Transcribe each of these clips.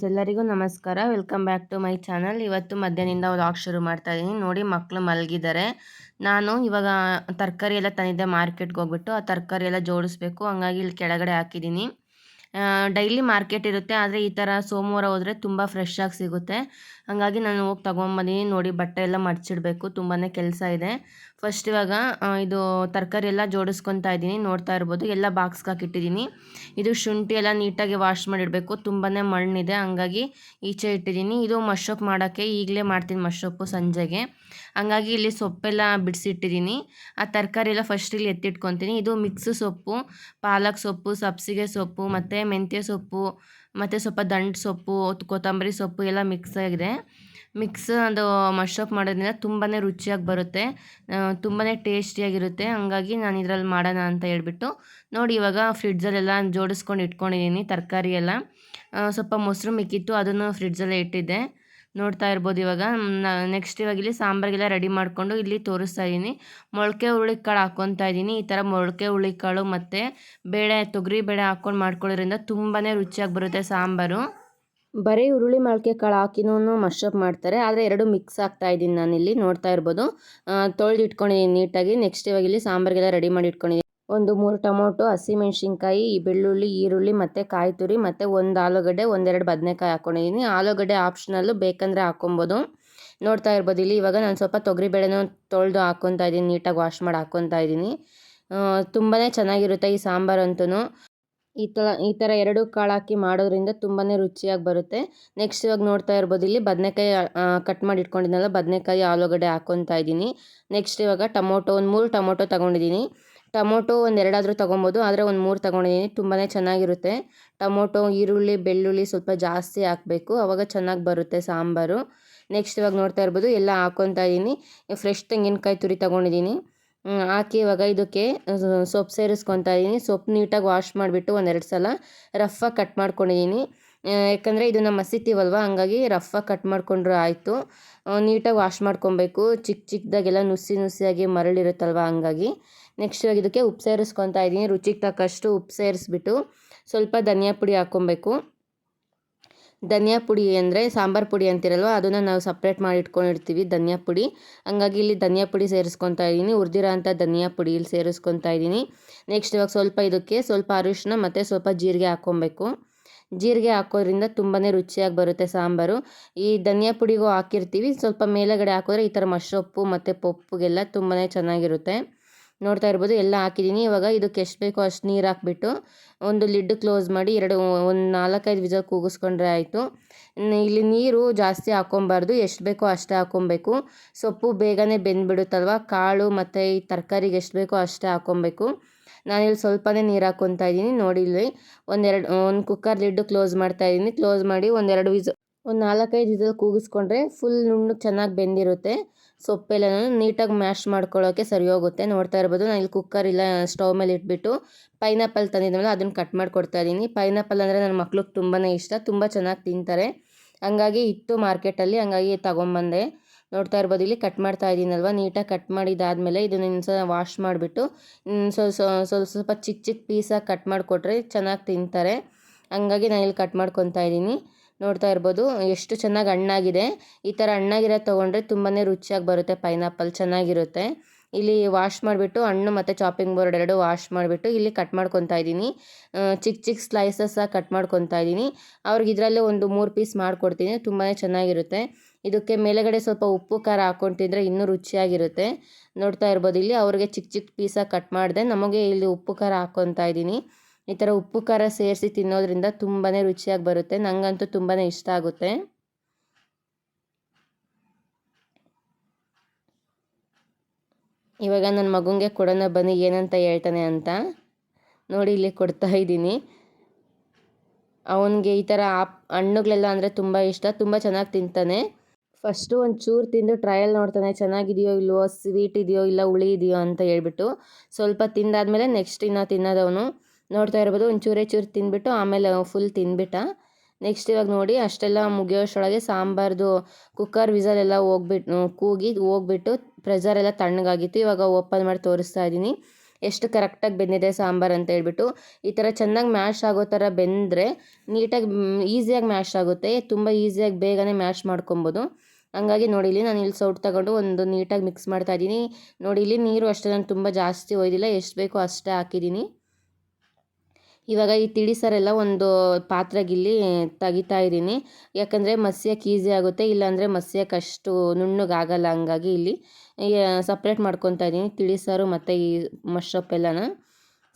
Friends ಎಲ್ಲರಿಗೂ ನಮಸ್ಕಾರ. Welcome back to my channel. ಇವತ್ತು ಮಧ್ಯಾಹ್ನದಿಂದ ವ್ಲಾಗ್ ಶುರು ಮಾಡ್ತಾ ಇದ್ದೀನಿ ನೋಡಿ ಮಕ್ಕಳು ಮಲಗಿದ್ದಾರೆ. ನಾನು ಇವಾಗ ತರಕಾರಿ ಎಲ್ಲ ತಂದಿದ್ದೆ ಮಾರ್ಕೆಟ್ಗೆ ಹೋಗ್ಬಿಟ್ಟು, ಆ ತರಕಾರಿ ಎಲ್ಲ ಜೋಡಿಸ್ಬೇಕು. ಹಂಗಾಗಿ ಇಲ್ಲಿ ಕೆಳಗಡೆ ಹಾಕಿದ್ದೀನಿ. ಡೈಲಿ ಮಾರ್ಕೆಟ್ ಇರುತ್ತೆ, ಆದರೆ ಈ ಥರ ಸೋಮವಾರ ಹೋದರೆ ತುಂಬ ಫ್ರೆಶ್ ಆಗಿ ಸಿಗುತ್ತೆ. ಹಾಗಾಗಿ ನಾನು ಹೋಗಿ ತೊಗೊಂಬಂದಿನಿ ನೋಡಿ ಬಟ್ಟೆ ಎಲ್ಲ ಮಡ್ಚಿಡಬೇಕು ತುಂಬಾ ಕೆಲಸ ಇದೆ. ಫಸ್ಟ್ ಇವಾಗ ಇದು ತರಕಾರಿ ಎಲ್ಲ ಜೋಡಿಸ್ಕೊತಾ ಇದ್ದೀನಿ, ನೋಡ್ತಾ ಇರ್ಬೋದು. ಎಲ್ಲ ಬಾಕ್ಸ್ಗೆ ಹಾಕಿಟ್ಟಿದ್ದೀನಿ. ಇದು ಶುಂಠಿ ಎಲ್ಲ ನೀಟಾಗಿ ವಾಶ್ ಮಾಡಿಡಬೇಕು ತುಂಬಾ ಮಣ್ಣಿದೆ, ಹಂಗಾಗಿ ಈಚೆ ಇಟ್ಟಿದ್ದೀನಿ. ಇದು ಮಶ್ರೂಪ್ ಮಾಡೋಕ್ಕೆ ಈಗಲೇ ಮಾಡ್ತೀನಿ ಮಶ್ರೂಪು ಸಂಜೆಗೆ. ಹಂಗಾಗಿ ಇಲ್ಲಿ ಸೊಪ್ಪೆಲ್ಲ ಬಿಡಿಸಿಟ್ಟಿದ್ದೀನಿ. ಆ ತರಕಾರಿ ಎಲ್ಲ ಫಸ್ಟ್ ಇಲ್ಲಿ ಎತ್ತಿಟ್ಕೊತೀನಿ. ಇದು ಮಿಕ್ಸ್ ಸೊಪ್ಪು, ಪಾಲಕ್ ಸೊಪ್ಪು, ಸಬ್ಸಿಗೆ ಸೊಪ್ಪು, ಮತ್ತು ಮೆಂತ್ಯ ಸೊಪ್ಪು ಮತ್ತು ಸ್ವಲ್ಪ ದಂಟು ಸೊಪ್ಪು ಕೊತ್ತಂಬರಿ ಸೊಪ್ಪು ಎಲ್ಲ ಮಿಕ್ಸ್ ಆಗಿದೆ. ಮಿಕ್ಸ್ ಅದು ಮಶ್ರೂಪ್ ಮಾಡೋದ್ರಿಂದ ತುಂಬಾ ರುಚಿಯಾಗಿ ಬರುತ್ತೆ. ತುಂಬಾ ಟೇಸ್ಟಿಯಾಗಿರುತ್ತೆ ಹಂಗಾಗಿ ನಾನು ಇದರಲ್ಲಿ ಮಾಡೋಣ ಅಂತ ಹೇಳ್ಬಿಟ್ಟು ನೋಡಿ ಇವಾಗ ಫ್ರಿಡ್ಜಲ್ಲೆಲ್ಲ ಜೋಡಿಸ್ಕೊಂಡು ಇಟ್ಕೊಂಡಿದ್ದೀನಿ ತರಕಾರಿ ಎಲ್ಲ. ಸ್ವಲ್ಪ ಮೊಸರು ಮಿಕ್ಕಿತ್ತು, ಅದನ್ನು ಫ್ರಿಡ್ಜಲ್ಲೇ ಇಟ್ಟಿದ್ದೆ. ನೋಡ್ತಾ ಇರ್ಬೋದು ಇವಾಗ. ನೆಕ್ಸ್ಟ್ ಇವಾಗ ಇಲ್ಲಿ ಸಾಂಬಾರಿಗೆಲ್ಲ ರೆಡಿ ಮಾಡಿಕೊಂಡು ಇಲ್ಲಿ ತೋರಿಸ್ತಾ ಇದ್ದೀನಿ ಮೊಳಕೆ ಹುರುಳಿಕಾಳು ಹಾಕ್ಕೊತಾ ಇದ್ದೀನಿ ಈ ಥರ ಮೊಳಕೆ ಹುರುಳಿಕಾಳು ಮತ್ತು ಬೇಳೆ, ತೊಗರಿ ಬೇಳೆ ಹಾಕ್ಕೊಂಡು ಮಾಡ್ಕೊಳ್ಳೋದ್ರಿಂದ ತುಂಬಾ ರುಚಿಯಾಗಿ ಬರುತ್ತೆ ಸಾಂಬಾರು. ಬರೀ ಹುರುಳಿ ಮೊಳಕೆ ಕಾಳು ಹಾಕಿನೂ ಮಶಪ್ ಮಾಡ್ತಾರೆ. ಆದರೆ ಎರಡು ಮಿಕ್ಸ್ ಆಗ್ತಾ ಇದ್ದೀನಿ ನಾನಿಲ್ಲಿ, ನೋಡ್ತಾ ಇರ್ಬೋದು. ತೊಳೆದು ಇಟ್ಕೊಂಡಿದ್ದೀನಿ ನೀಟಾಗಿ. ನೆಕ್ಸ್ಟ್ ಇವಾಗ ಇಲ್ಲಿ ಸಾಂಬಾರಿಗೆಲ್ಲ ರೆಡಿ ಮಾಡಿ ಇಟ್ಕೊಂಡಿದ್ದೀನಿ ಒಂದು ಮೂರು ಟೊಮೊಟೊ ಹಸಿಮೆಣ್ಸಿನ್ಕಾಯಿ ಬೆಳ್ಳುಳ್ಳಿ, ಈರುಳ್ಳಿ ಮತ್ತು ಕಾಯಿ ತುರಿ ಮತ್ತು ಒಂದು ಆಲೂಗಡ್ಡೆ, ಒಂದೆರಡು ಬದನೆಕಾಯಿ ಹಾಕ್ಕೊಂಡಿದ್ದೀನಿ ಆಲೂಗಡ್ಡೆ ಆಪ್ಷನಲ್ಲು ಬೇಕಂದರೆ ಹಾಕ್ಕೊಬೋದು. ನೋಡ್ತಾ ಇರ್ಬೋದು ಇಲ್ಲಿ ಇವಾಗ ನಾನು ಸ್ವಲ್ಪ ತೊಗರಿಬೇಳೆನೂ ತೊಳೆದು ಹಾಕ್ಕೊತಾ ಇದ್ದೀನಿ, ನೀಟಾಗಿ ವಾಶ್ ಮಾಡಿ ಹಾಕ್ಕೊತಾ ಇದ್ದೀನಿ. ತುಂಬಾ ಚೆನ್ನಾಗಿರುತ್ತೆ ಈ ಸಾಂಬಾರು ಅಂತೂ ಈ ಥರ ಈ ಥರ ಎರಡು ಕಾಳು ಹಾಕಿ ಮಾಡೋದ್ರಿಂದ ತುಂಬಾ ರುಚಿಯಾಗಿ ಬರುತ್ತೆ. ನೆಕ್ಸ್ಟ್ ಇವಾಗ ನೋಡ್ತಾ ಇರ್ಬೋದು ಇಲ್ಲಿ ಬದನೆಕಾಯಿ ಕಟ್ ಮಾಡಿ ಇಟ್ಕೊಂಡಿದ್ನಲ್ಲ, ಬದನೆಕಾಯಿ, ಆಲೂಗಡ್ಡೆ ಹಾಕ್ಕೊತಾ ಇದ್ದೀನಿ. ನೆಕ್ಸ್ಟ್ ಇವಾಗ ಟೊಮೊಟೊ, ಒಂದು ಮೂರು ಟೊಮೊಟೊ ತೊಗೊಂಡಿದ್ದೀನಿ ಟೊಮೊಟೊ ಒಂದೆರಡಾದರೂ ತೊಗೊಬೋದು, ಆದರೆ ಒಂದು ಮೂರು ತೊಗೊಂಡಿದ್ದೀನಿ ತುಂಬಾ ಚೆನ್ನಾಗಿರುತ್ತೆ. ಟೊಮೊಟೊ, ಈರುಳ್ಳಿ, ಬೆಳ್ಳುಳ್ಳಿ ಸ್ವಲ್ಪ ಜಾಸ್ತಿ ಹಾಕಬೇಕು ಆವಾಗ ಚೆನ್ನಾಗಿ ಬರುತ್ತೆ ಸಾಂಬಾರು. ನೆಕ್ಸ್ಟ್ ಇವಾಗ ನೋಡ್ತಾ ಇರ್ಬೋದು, ಎಲ್ಲ ಹಾಕ್ಕೊತಾ ಇದ್ದೀನಿ ಫ್ರೆಶ್ ತೆಂಗಿನಕಾಯಿ ತುರಿ ತೊಗೊಂಡಿದ್ದೀನಿ ಹಾಕಿ ಇವಾಗ ಇದಕ್ಕೆ ಸೊಪ್ಪು ಸೇರಿಸ್ಕೊತಾ ಇದ್ದೀನಿ ಸೊಪ್ಪು ನೀಟಾಗಿ ವಾಶ್ ಮಾಡಿಬಿಟ್ಟು ಒಂದೆರಡು ಸಲ ರಫಾಗಿ ಕಟ್ ಮಾಡ್ಕೊಂಡಿದ್ದೀನಿ ಯಾಕಂದರೆ ಇದನ್ನು ಮಸಿತೀವಲ್ವ ಹಂಗಾಗಿ ರಫಾಗಿ ಕಟ್ ಮಾಡಿಕೊಂಡ್ರೆ ಆಯಿತು. ನೀಟಾಗಿ ವಾಶ್ ಮಾಡ್ಕೊಬೇಕು. ಚಿಕ್ಕ ಚಿಕ್ಕದಾಗೆಲ್ಲ ನುಸಿ ನುಸಿಯಾಗಿ ಮರಳಿರುತ್ತಲ್ವ, ಹಂಗಾಗಿ. ನೆಕ್ಸ್ಟ್ ಇವಾಗ ಇದಕ್ಕೆ ಉಪ್ಪು ಸೇರಿಸ್ಕೊತಾ ಇದ್ದೀನಿ ರುಚಿಗೆ ತಕ್ಕಷ್ಟು ಉಪ್ಪು ಸೇರಿಸ್ಬಿಟ್ಟು ಸ್ವಲ್ಪ ಧನಿಯಾ ಪುಡಿ ಹಾಕ್ಕೊಬೇಕು. ಧನಿಯಾ ಪುಡಿ ಅಂದರೆ ಸಾಂಬಾರು ಪುಡಿ ಅಂತಿರಲ್ವ, ಅದನ್ನು ನಾವು ಸಪ್ರೇಟ್ ಮಾಡಿ ಇಟ್ಕೊಂಡಿರ್ತೀವಿ ಧನಿಯಾ ಪುಡಿ. ಹಂಗಾಗಿ ಇಲ್ಲಿ ಧನಿಯಾ ಪುಡಿ ಸೇರಿಸ್ಕೊತಾ ಇದ್ದೀನಿ ಹುರಿದಿರೋ ಅಂಥ ಧನಿಯಾ ಪುಡಿ ಇಲ್ಲಿ ಸೇರಿಸ್ಕೊತಾ ಇದ್ದೀನಿ ನೆಕ್ಸ್ಟ್ ಇವಾಗ ಸ್ವಲ್ಪ ಇದಕ್ಕೆ ಸ್ವಲ್ಪ ಅರಿಶಿನ ಮತ್ತು ಸ್ವಲ್ಪ ಜೀರಿಗೆ ಹಾಕ್ಕೊಬೇಕು. ಜೀರಿಗೆ ಹಾಕೋದ್ರಿಂದ ತುಂಬಾ ರುಚಿಯಾಗಿ ಬರುತ್ತೆ ಸಾಂಬಾರು. ಈ ಧನಿಯಾ ಪುಡಿಗೂ ಹಾಕಿರ್ತೀವಿ. ಸ್ವಲ್ಪ ಮೇಲುಗಡೆ ಹಾಕಿದ್ರೆ ಈ ಥರ ಮಶ್ರೊಪ್ಪು ಮತ್ತು ಪಪ್ಪುಗೆಲ್ಲ ತುಂಬಾ ಚೆನ್ನಾಗಿರುತ್ತೆ. ನೋಡ್ತಾ ಇರ್ಬೋದು. ಎಲ್ಲ ಹಾಕಿದ್ದೀನಿ. ಇವಾಗ ಇದಕ್ಕೆ ಎಷ್ಟು ಬೇಕೋ ಅಷ್ಟು ನೀರು ಹಾಕ್ಬಿಟ್ಟು ಒಂದು ಲಿಡ್ ಕ್ಲೋಸ್ ಮಾಡಿ ಎರಡು, ಒಂದು ನಾಲ್ಕೈದು ವಿಜಲ್ ಕೂಗಿಸ್ಕೊಂಡ್ರೆ ಆಯಿತು. ಇಲ್ಲಿ ನೀರು ಜಾಸ್ತಿ ಹಾಕ್ಕೊಬಾರ್ದು. ಎಷ್ಟು ಬೇಕೋ ಅಷ್ಟೇ ಹಾಕ್ಕೊಬೇಕು. ಸೊಪ್ಪು ಬೇಗನೆ ಬೆಂದ್ಬಿಡುತ್ತಲ್ವ? ಕಾಳು ಮತ್ತು ಈ ತರಕಾರಿಗೆ ಎಷ್ಟು ಬೇಕೋ ಅಷ್ಟೇ ಹಾಕ್ಕೊಬೇಕು. ನಾನಿಲ್ಲಿ ಸ್ವಲ್ಪನೇ ನೀರು ಹಾಕ್ಕೊತಾ ಇದ್ದೀನಿ. ನೋಡಿ ಒಂದೆರಡು, ಒಂದು ಕುಕ್ಕರ್ ಲಿಡ್ಡು ಕ್ಲೋಸ್ ಮಾಡ್ತಾ ಇದ್ದೀನಿ. ಕ್ಲೋಸ್ ಮಾಡಿ ಒಂದೆರಡು ವಿಜ, ಒಂದು ನಾಲ್ಕೈದು ವಿಜಲ್ ಕೂಗಿಸ್ಕೊಂಡ್ರೆ ಫುಲ್ ನುಣ್ಣಗೆ ಚೆನ್ನಾಗಿ ಬೆಂದಿರುತ್ತೆ. ಸೊಪ್ಪೆಲ್ಲ ನೀಟಾಗಿ ಮ್ಯಾಶ್ ಮಾಡ್ಕೊಳ್ಳೋಕ್ಕೆ ಸರಿ ಹೋಗುತ್ತೆ ನೋಡ್ತಾ ಇರ್ಬೋದು, ನಾನು ಇಲ್ಲಿ ಕುಕ್ಕರ್ ಇಲ್ಲ ಸ್ಟೌವ್ ಮೇಲೆ ಇಟ್ಬಿಟ್ಟು ಪೈನಾಪಲ್ ತಂದಿದ್ಮೇಲೆ ಅದನ್ನು ಕಟ್ ಮಾಡಿಕೊಡ್ತಾ ಇದ್ದೀನಿ. ಪೈನಾಪಲ್ ಅಂದರೆ ನನ್ನ ಮಕ್ಳಿಗೆ ತುಂಬಾ ಇಷ್ಟ, ತುಂಬ ಚೆನ್ನಾಗಿ ತಿಂತಾರೆ. ಹಂಗಾಗಿ ಇತ್ತು ಮಾರ್ಕೆಟಲ್ಲಿ ಹಂಗಾಗಿ ತೊಗೊಂಬಂದೆ. ನೋಡ್ತಾ ಇರ್ಬೋದು, ಇಲ್ಲಿ ಕಟ್ ಮಾಡ್ತಾ ಇದ್ದೀನಲ್ವ, ನೀಟಾಗಿ ಕಟ್ ಮಾಡಿದಾದಮೇಲೆ ಇದನ್ನು ಇನ್ನು ವಾಶ್ ಮಾಡಿಬಿಟ್ಟು ಸ್ವಲ್ಪ ಸ್ವಲ್ಪ ಚಿಕ್ಕ ಚಿಕ್ಕ ಪೀಸಾಗಿ ಕಟ್ ಮಾಡಿಕೊಟ್ರೆ ಚೆನ್ನಾಗಿ ತಿಂತಾರೆ. ಹಂಗಾಗಿ ನಾನು ಇಲ್ಲಿ ಕಟ್ ಮಾಡ್ಕೊತಾ ಇದ್ದೀನಿ. ನೋಡ್ತಾ ಇರ್ಬೋದು. ಎಷ್ಟು ಚೆನ್ನಾಗಿ ಹಣ್ಣಾಗಿದೆ. ಈ ಥರ ಹಣ್ಣಾಗಿರೋದು ತೊಗೊಂಡ್ರೆ ತುಂಬಾ ರುಚಿಯಾಗಿ ಬರುತ್ತೆ ಪೈನಾಪಲ್. ಚೆನ್ನಾಗಿರುತ್ತೆ. ಇಲ್ಲಿ ವಾಶ್ ಮಾಡಿಬಿಟ್ಟು ಹಣ್ಣು ಮತ್ತು ಚಾಪಿಂಗ್ ಬೋರ್ಡ್ ಎರಡು ವಾಶ್ ಮಾಡಿಬಿಟ್ಟು ಇಲ್ಲಿ ಕಟ್ ಮಾಡ್ಕೊತಾ ಇದ್ದೀನಿ. ಚಿಕ್ಕ ಚಿಕ್ಕ ಸ್ಲೈಸಸ್ಸಾಗಿ ಕಟ್ ಮಾಡ್ಕೊತಾ ಇದ್ದೀನಿ. ಅವ್ರಿಗೆ ಇದರಲ್ಲೇ ಒಂದು ಮೂರು ಪೀಸ್ ಮಾಡಿಕೊಡ್ತೀನಿ. ತುಂಬಾ ಚೆನ್ನಾಗಿರುತ್ತೆ. ಇದಕ್ಕೆ ಮೇಲೆಗಡೆ ಸ್ವಲ್ಪ ಉಪ್ಪು, ಖಾರ ಹಾಕ್ಕೊಂಡು ಇನ್ನೂ ರುಚಿಯಾಗಿರುತ್ತೆ. ನೋಡ್ತಾ ಇರ್ಬೋದು. ಇಲ್ಲಿ ಅವ್ರಿಗೆ ಚಿಕ್ಕ ಚಿಕ್ಕ ಪೀಸಾಗಿ ಕಟ್ ಮಾಡಿದೆ. ನಮಗೆ ಇಲ್ಲಿ ಉಪ್ಪು, ಖಾರ ಹಾಕ್ಕೊತಾ ಇದ್ದೀನಿ. ಈ ಥರ ಉಪ್ಪು, ಖಾರ ಸೇರಿಸಿ ತಿನ್ನೋದ್ರಿಂದ ತುಂಬಾ ರುಚಿಯಾಗಿ ಬರುತ್ತೆ. ನನಗಂತೂ ತುಂಬಾ ಇಷ್ಟ ಆಗುತ್ತೆ. ಇವಾಗ ನನ್ನ ಮಗುಂಗೆ ಕೊಡೋಣ ಬನ್ನಿ, ಏನಂತ ಹೇಳ್ತಾನೆ ಅಂತ. ನೋಡಿ, ಇಲ್ಲಿ ಕೊಡ್ತಾ ಇದ್ದೀನಿ. ಅವನಿಗೆ ಈ ಥರ ಆಪ್, ಹಣ್ಣುಗಳೆಲ್ಲ ಅಂದರೆ ತುಂಬ ಇಷ್ಟ. ತುಂಬ ಚೆನ್ನಾಗಿ ತಿಂತಾನೆ. ಫಸ್ಟು ಒಂದು ಚೂರು ತಿಂದು ಟ್ರಯಲ್ ನೋಡ್ತಾನೆ, ಚೆನ್ನಾಗಿದೆಯೋ ಇಲ್ವೋ, ಸ್ವೀಟ್ ಇದೆಯೋ ಇಲ್ಲ, ಹುಳಿ ಇದೆಯೋ ಅಂತ ಹೇಳ್ಬಿಟ್ಟು ಸ್ವಲ್ಪ ತಿಂದಾದಮೇಲೆ ನೆಕ್ಸ್ಟ್ ಇನ್ನೂ ತಿನ್ನೋದವನು. ನೋಡ್ತಾ ಇರ್ಬೋದು ಒಂದು ಚೂರೇ ತಿಂದ್ಬಿಟ್ಟು ಆಮೇಲೆ ಫುಲ್ ತಿಂದ್ಬಿಟ್ಟ. ನೆಕ್ಸ್ಟ್ ಇವಾಗ ನೋಡಿ, ಅಷ್ಟೆಲ್ಲ ಮುಗಿಯೋಷ್ಟೊಳಗೆ ಸಾಂಬಾರ್ದು ಕುಕ್ಕರ್ ವಿಸಲೆಲ್ಲ ಹೋಗ್ಬಿಟ್ಟು ಕೂಗಿ ಹೋಗ್ಬಿಟ್ಟು ಪ್ರೆಷರೆಲ್ಲ ತಣ್ಣಗಾಗಿತ್ತು. ಇವಾಗ ಓಪನ್ ಮಾಡಿ ತೋರಿಸ್ತಾ ಇದ್ದೀನಿ. ಎಷ್ಟು ಕರೆಕ್ಟಾಗಿ ಬೆಂದಿದೆ ಸಾಂಬಾರು ಅಂತ ಹೇಳ್ಬಿಟ್ಟು. ಈ ಥರ ಚೆನ್ನಾಗಿ ಮ್ಯಾಶ್ ಆಗೋ ಥರ ಬೆಂದರೆ ನೀಟಾಗಿ ಈಸಿಯಾಗಿ ಮ್ಯಾಶ್ ಆಗುತ್ತೆ. ತುಂಬ ಈಸಿಯಾಗಿ ಬೇಗನೆ ಮ್ಯಾಶ್ ಮಾಡ್ಕೊಬೋದು. ಹಂಗಾಗಿ ನೋಡಿ, ಇಲ್ಲಿ ನಾನು ಇಲ್ಲಿ ಸೌಟ್ ತಗೊಂಡು ಒಂದು ನೀಟಾಗಿ ಮಿಕ್ಸ್ ಮಾಡ್ತಾ ಇದ್ದೀನಿ. ನೋಡಿ, ಇಲ್ಲಿ ನೀರು ಅಷ್ಟೇ ನಾನು ತುಂಬ ಜಾಸ್ತಿ ಒಯ್ದಿಲ್ಲ. ಎಷ್ಟು ಬೇಕೋ ಅಷ್ಟೇ ಹಾಕಿದ್ದೀನಿ. ಇವಾಗ ಈ ತಿಳಿಸಾರೆಲ್ಲ ಒಂದು ಪಾತ್ರೆಗಿಲ್ಲಿ ತೆಗಿತಾ ಇದ್ದೀನಿ. ಯಾಕಂದರೆ ಮಸ್ಯಕ್ಕೆ ಈಸಿ ಆಗುತ್ತೆ, ಇಲ್ಲಾಂದರೆ ಮಸ್ಯಕ್ಕೆ ಅಷ್ಟು ನುಣ್ಣಗಾಗಲ್ಲ ಹಂಗಾಗಿ ಇಲ್ಲಿ. ಸಪ್ರೇಟ್ ಮಾಡ್ಕೊತಾ ಇದ್ದೀನಿ ತಿಳಿಸಾರು ಮತ್ತು ಈ ಮಶ್ರಪ್ ಎಲ್ಲನ.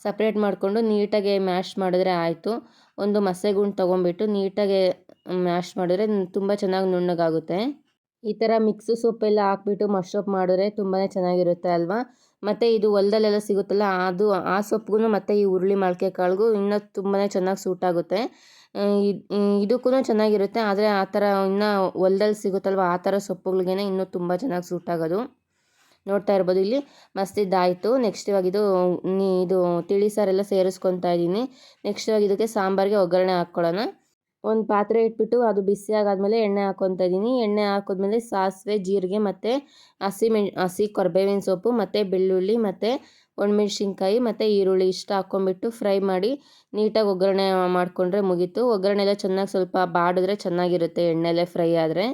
ಸಪ್ರೇಟ್ ಮಾಡಿಕೊಂಡು ನೀಟಾಗಿ ಮ್ಯಾಶ್ ಮಾಡಿದ್ರೆ ಆಯಿತು. ಒಂದು ಮಸೆಗುಂಡು ತೊಗೊಂಬಿಟ್ಟು ನೀಟಾಗಿ ಮ್ಯಾಶ್ ಮಾಡಿದ್ರೆ ತುಂಬ ಚೆನ್ನಾಗಿ ನುಣ್ಣಗಾಗುತ್ತೆ. ಈ ಥರ ಮಿಕ್ಸು ಸೊಪ್ಪೆಲ್ಲ ಹಾಕ್ಬಿಟ್ಟು ಮಶ್ರಪ್ ಮಾಡಿದ್ರೆ ತುಂಬಾ ಚೆನ್ನಾಗಿರುತ್ತೆ ಅಲ್ವಾ? ಮತ್ತು ಇದು ಹೊಲ್ದಲ್ಲೆಲ್ಲ ಸಿಗುತ್ತಲ್ಲ, ಅದು ಆ ಸೊಪ್ಪಿಗೂ ಮತ್ತು ಈ ಹುರುಳಿ ಮೊಳಕೆ ಕಾಳಿಗೂ ಇನ್ನೂ ತುಂಬಾ ಚೆನ್ನಾಗಿ ಸೂಟ್ ಆಗುತ್ತೆ. ಇದಕ್ಕೂ ಚೆನ್ನಾಗಿರುತ್ತೆ, ಆದರೆ ಆ ಥರ ಇನ್ನೂ ಹೊಲ್ದಲ್ಲಿ ಸಿಗುತ್ತಲ್ವ, ಆ ಥರ ಸೊಪ್ಪುಗಳಿಗೇ ಇನ್ನೂ ತುಂಬ ಚೆನ್ನಾಗಿ ಸೂಟ್ ಆಗೋದು. ನೋಡ್ತಾ ಇರ್ಬೋದು ಇಲ್ಲಿ, ಮಸ್ತ್ ಇದಾಯಿತು ನೆಕ್ಸ್ಟ್ ಇವಾಗ ಇದು ಇದು ತಿಳಿ ಸಾರೆಲ್ಲ ಸೇರಿಸ್ಕೊತಾ ಇದ್ದೀನಿ. ನೆಕ್ಸ್ಟ್ ಇವಾಗ ಇದಕ್ಕೆ ಸಾಂಬಾರಿಗೆ ಒಗ್ಗರಣೆ ಹಾಕ್ಕೊಳ್ಳೋಣ. ಒಂದು ಪಾತ್ರೆ ಇಟ್ಬಿಟ್ಟು ಅದು ಬಿಸಿ ಆಗಾದಮೇಲೆ ಎಣ್ಣೆ ಹಾಕ್ಕೊತಾ ಇದ್ದೀನಿ. ಎಣ್ಣೆ ಹಾಕಿದ್ಮೇಲೆ ಸಾಸಿವೆ, ಜೀರಿಗೆ ಮತ್ತು ಹಸಿ ಮೆಣ್, ಹಸಿ ಕೊರ್ಬೇವಿನ ಸೊಪ್ಪು ಮತ್ತು ಬೆಳ್ಳುಳ್ಳಿ ಮತ್ತು ಒಣಮೆಣ್ಸಿನ್ಕಾಯಿ ಮತ್ತು ಈರುಳ್ಳಿ ಇಷ್ಟ ಹಾಕ್ಕೊಂಬಿಟ್ಟು ಫ್ರೈ ಮಾಡಿ ನೀಟಾಗಿ ಒಗ್ಗರಣೆ ಮಾಡಿಕೊಂಡ್ರೆ ಮುಗೀತು. ಒಗ್ಗರಣೆ ಎಲ್ಲ ಚೆನ್ನಾಗಿ ಸ್ವಲ್ಪ ಬಾಡಿದ್ರೆ ಚೆನ್ನಾಗಿರುತ್ತೆ ಎಣ್ಣೆಲೆ ಫ್ರೈ ಆದರೆ.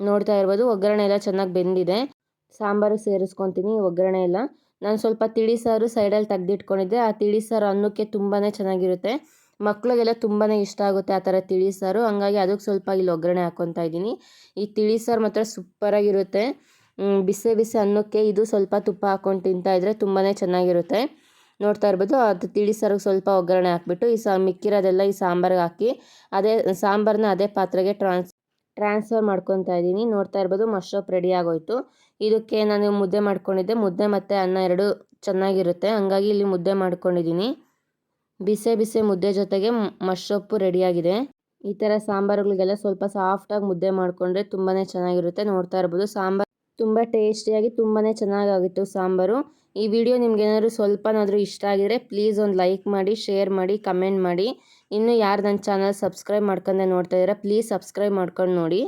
ನೋಡ್ತಾ ಇರ್ಬೋದು ಒಗ್ಗರಣೆ ಎಲ್ಲ ಚೆನ್ನಾಗಿ ಬೆಂದಿದೆ. ಸಾಂಬಾರು ಸೇರಿಸ್ಕೊತೀನಿ ಒಗ್ಗರಣೆ ಎಲ್ಲ. ನಾನು ಸ್ವಲ್ಪ ತಿಳಿಸಾರು ಸೈಡಲ್ಲಿ ತೆಗೆದಿಟ್ಕೊಂಡಿದ್ದೆ. ಆ ತಿಳಿಸಾರು ಅನ್ನಕ್ಕೆ ತುಂಬಾ ಚೆನ್ನಾಗಿರುತ್ತೆ. ಮಕ್ಕಳಿಗೆಲ್ಲ ತುಂಬಾ ಇಷ್ಟ ಆಗುತ್ತೆ ಆ ಥರ ತಿಳಿಸಾರು ಹಂಗಾಗಿ ಅದಕ್ಕೆ ಸ್ವಲ್ಪ ಇಲ್ಲಿ ಒಗ್ಗರಣೆ ಹಾಕ್ಕೊತಾ ಇದ್ದೀನಿ. ಈ ತಿಳಿಸಾರು ಮಾತ್ರ ಸೂಪರಾಗಿರುತ್ತೆ. ಬಿಸಿ ಬಿಸಿ ಅನ್ನಕ್ಕೆ ಇದು ಸ್ವಲ್ಪ ತುಪ್ಪ ಹಾಕ್ಕೊಂಡು ತಿಂತಾಯಿದ್ರೆ ತುಂಬಾ ಚೆನ್ನಾಗಿರುತ್ತೆ. ನೋಡ್ತಾ ಇರ್ಬೋದು, ಅದು ತಿಳಿಸಾರಿಗೆ ಸ್ವಲ್ಪ ಒಗ್ಗರಣೆ ಹಾಕ್ಬಿಟ್ಟು ಈ ಸಾ, ಮಿಕ್ಕಿರೋದೆಲ್ಲ ಈ ಸಾಂಬಾರಿಗೆ ಹಾಕಿ, ಅದೇ ಸಾಂಬಾರನ್ನ ಅದೇ ಪಾತ್ರೆಗೆ ಟ್ರಾನ್ಸ್ ಟ್ರಾನ್ಸ್ಫರ್ ಮಾಡ್ಕೊತಾ ಇದ್ದೀನಿ. ನೋಡ್ತಾ ಇರ್ಬೋದು ಮಶ್ರೂಪ್ ರೆಡಿ ಆಗೋಯ್ತು. ಇದಕ್ಕೆ ನಾನು ಮುದ್ದೆ ಮಾಡ್ಕೊಂಡಿದ್ದೆ. ಮುದ್ದೆ ಮತ್ತು ಅನ್ನ ಎರಡು ಚೆನ್ನಾಗಿರುತ್ತೆ. ಹಂಗಾಗಿ ಇಲ್ಲಿ ಮುದ್ದೆ ಮಾಡ್ಕೊಂಡಿದ್ದೀನಿ. ಬಿಸಿ ಬಿಸಿ ಮುದ್ದೆ ಜೊತೆಗೆ ಮಶ್ರೂಪು ರೆಡಿಯಾಗಿದೆ ಈ ಥರ ಸಾಂಬಾರುಗಳಿಗೆಲ್ಲ ಸ್ವಲ್ಪ ಸಾಫ್ಟಾಗಿ ಮುದ್ದೆ ಮಾಡಿಕೊಂಡ್ರೆ ತುಂಬಾ ಚೆನ್ನಾಗಿರುತ್ತೆ. ನೋಡ್ತಾ ಇರ್ಬೋದು ಸಾಂಬಾರು ತುಂಬ ಟೇಸ್ಟಿಯಾಗಿ ತುಂಬಾ ಚೆನ್ನಾಗಾಗಿತ್ತು ಸಾಂಬಾರು. ಈ ವಿಡಿಯೋ ನಿಮ್ಗೇನಾದ್ರೂ ಸ್ವಲ್ಪನಾದರೂ ಇಷ್ಟ ಆಗಿದರೆ ಪ್ಲೀಸ್ ಒಂದು ಲೈಕ್ ಮಾಡಿ ಶೇರ್ ಮಾಡಿ ಕಮೆಂಟ್ ಮಾಡಿ. ಇನ್ನೂ ಯಾರು ನನ್ನ ಚಾನಲ್ ಸಬ್ಸ್ಕ್ರೈಬ್ ಮಾಡ್ಕೊಂಡೆ ನೋಡ್ತಾ ಇದ್ದೀರಾ ಪ್ಲೀಸ್ ಸಬ್ಸ್ಕ್ರೈಬ್ ಮಾಡ್ಕೊಂಡು ನೋಡಿ.